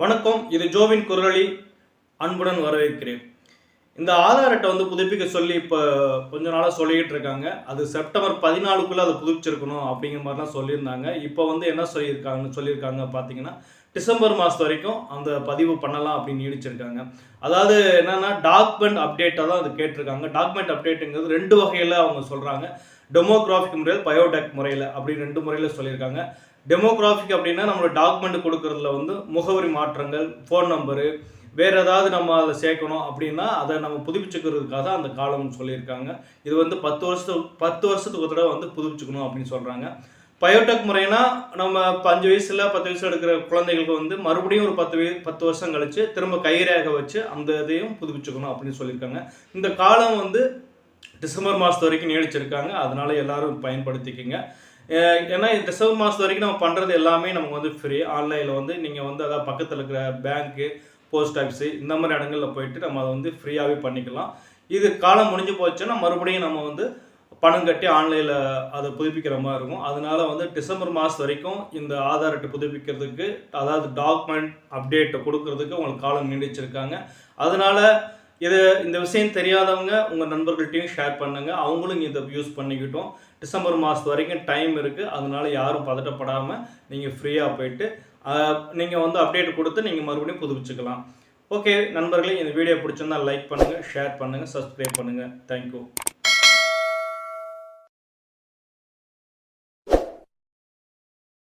வணக்கம் இது ஜோவின் குரலி. அன்புடன் வரவேற்கிறேன். இந்த ஆதார் அட்டை வந்து புதுப்பிக்க சொல்லி இப்போ கொஞ்ச நாளாக சொல்லிக்கிட்டு இருக்காங்க. அது செப்டம்பர் பதினாலுக்குள்ளே அதை புதுப்பிச்சிருக்கணும் அப்படிங்கிற மாதிரிலாம் சொல்லியிருந்தாங்க. இப்போ வந்து என்ன சொல்லியிருக்காங்கன்னு சொல்லியிருக்காங்க பார்த்தீங்கன்னா டிசம்பர் மாதம் வரைக்கும் அந்த பதிவு பண்ணலாம் அப்படின்னு நீடிச்சிருக்காங்க. அதாவது என்னன்னா டாக்குமெண்ட் அப்டேட்டாக தான் அது கேட்டிருக்காங்க. டாக்குமெண்ட் அப்டேட்டுங்கிறது ரெண்டு வகையில் அவங்க சொல்கிறாங்க டெமோகிராஃபிக் முறையில் பயோடெக் முறையில் அப்படி ரெண்டு முறையில் சொல்லியிருக்காங்க. டெமோகிராஃபிக் அப்படின்னா நம்மளோட டாக்குமெண்ட் கொடுக்கறதுல வந்து முகவரி மாற்றங்கள் ஃபோன் நம்பரு வேறு ஏதாவது நம்ம அதில் சேர்க்கணும் அப்படின்னா அதை நம்ம புதுப்பிச்சுக்கிறதுக்காக தான் அந்த காலம் சொல்லியிருக்காங்க. இது வந்து பத்து வருஷத்துக்கு பத்து வருஷத்துக்கு ஒரு தடவை வந்து புதுப்பிச்சுக்கணும் அப்படின்னு சொல்கிறாங்க பயோடெக் முறைனா நம்ம பஞ்சு அஞ்சு வயசில் பத்து வயசில் எடுக்கிற குழந்தைகளுக்கு வந்து மறுபடியும் ஒரு பத்து வய பத்து வருஷம் கழித்து திரும்ப கைரேக வச்சு அந்த இதையும் புதுப்பிச்சுக்கணும் அப்படின்னு சொல்லியிருக்காங்க. இந்த காலம் வந்து டிசம்பர் மாதத்து வரைக்கும் நீடிச்சிருக்காங்க. அதனால எல்லாரும் பயன்படுத்திக்கிங்க. ஏன்னா டிசம்பர் மாதத்து வரைக்கும் நம்ம பண்ணுறது எல்லாமே நமக்கு வந்து ஃப்ரீ ஆன்லைனில் வந்து நீங்கள் வந்து அதாவது பக்கத்தில் இருக்கிற பேங்க்கு போஸ்ட் ஆஃபீஸு இந்த மாதிரி இடங்களில் போயிட்டு நம்ம அதை வந்து ஃப்ரீயாகவே பண்ணிக்கலாம். இது காலம் முடிஞ்சு போச்சுன்னா மறுபடியும் நம்ம வந்து பணம் கட்டி ஆன்லைனில் அதை புதுப்பிக்கிற மாதிரி இருக்கும். அதனால வந்து டிசம்பர் மாதம் வரைக்கும் இந்த ஆதார் அட்டை புதுப்பிக்கிறதுக்கு அதாவது டாக்குமெண்ட் அப்டேட்டை கொடுக்கறதுக்கு உங்களுக்கு காலம் நீடிச்சிருக்காங்க. அதனால இது இந்த விஷயம் தெரியாதவங்க உங்கள் நண்பர்கள்ட்டையும் ஷேர் பண்ணுங்க. அவங்களும் இதை யூஸ் பண்ணிக்கிட்டோம். டிசம்பர் மாதம் வரைக்கும் டைம் இருக்குது அதனால யாரும் பதட்டப்படாமல் நீங்கள் ஃப்ரீயாக போயிட்டு நீங்கள் வந்து அப்டேட் கொடுத்து நீங்கள் மறுபடியும் புதுப்பிச்சுக்கலாம். ஓகே நண்பர்களே இந்த வீடியோ பிடிச்சிருந்தா லைக் பண்ணுங்கள் ஷேர் பண்ணுங்கள் சப்ஸ்கிரைப் பண்ணுங்கள் தேங்க்யூ